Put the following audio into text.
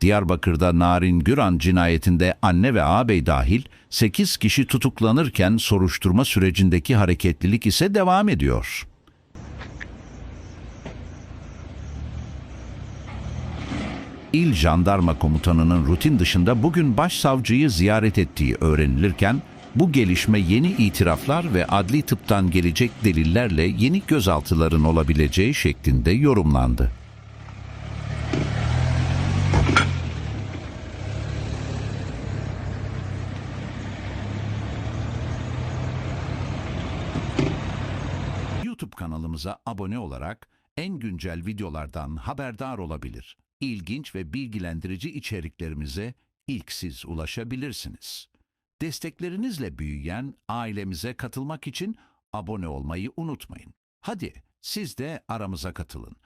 Diyarbakır'da Narin Güran cinayetinde anne ve ağabey dahil 8 kişi tutuklanırken soruşturma sürecindeki hareketlilik ise devam ediyor. İl Jandarma Komutanı'nın rutin dışında bugün başsavcıyı ziyaret ettiği öğrenilirken bu gelişme yeni itiraflar ve adli tıptan gelecek delillerle yeni gözaltıların olabileceği şeklinde yorumlandı. YouTube kanalımıza abone olarak en güncel videolardan haberdar olabilir. İlginç ve bilgilendirici içeriklerimize ilk siz ulaşabilirsiniz. Desteklerinizle büyüyen ailemize katılmak için abone olmayı unutmayın. Hadi siz de aramıza katılın.